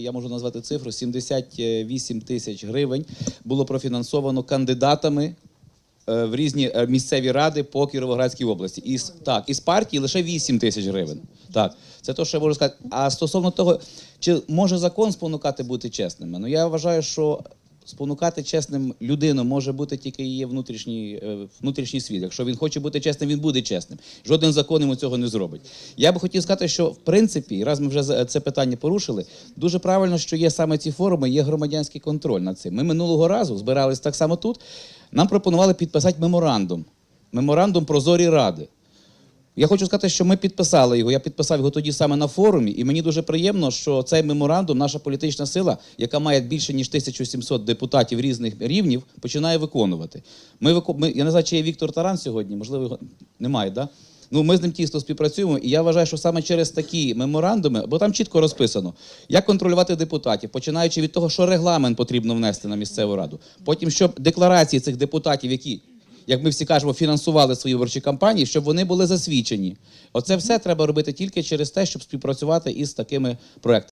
я можу назвати цифру, 78 тисяч гривень було профінансовано кандидатами е, в різні е, місцеві ради по Кіровоградській області. і так, із партії лише 8 тисяч гривень. Так, це те, що я можу сказати. А стосовно того, чи може закон спонукати бути чесними? Ну я вважаю, що спонукати чесним людину може бути тільки її внутрішній, е, внутрішній світ. Якщо він хоче бути чесним, він буде чесним. Жоден закон йому цього не зробить. Я би хотів сказати, що в принципі, раз ми вже це питання порушили, дуже правильно, що є саме ці форуми, є громадянський контроль над цим. Ми минулого разу збирались так само тут. Нам пропонували підписати меморандум. Меморандум прозорі ради. Я хочу сказати, що ми підписали його. Я підписав його тоді саме на форумі, і мені дуже приємно, що цей меморандум, наша політична сила, яка має більше ніж 1700 депутатів різних рівнів, починає виконувати. Ми, ми я не знаю, чи є Віктор Таран сьогодні, можливо, його немає, да? Ну, ми з ним тісно співпрацюємо, і я вважаю, що саме через такі меморандуми, бо там чітко розписано, як контролювати депутатів, починаючи від того, що регламент потрібно внести на місцеву раду. Потім, щоб декларації цих депутатів, які як ми всі кажемо, фінансували свої виборчі кампанії, щоб вони були засвідчені. Оце все треба робити тільки через те, щоб співпрацювати із такими проектами.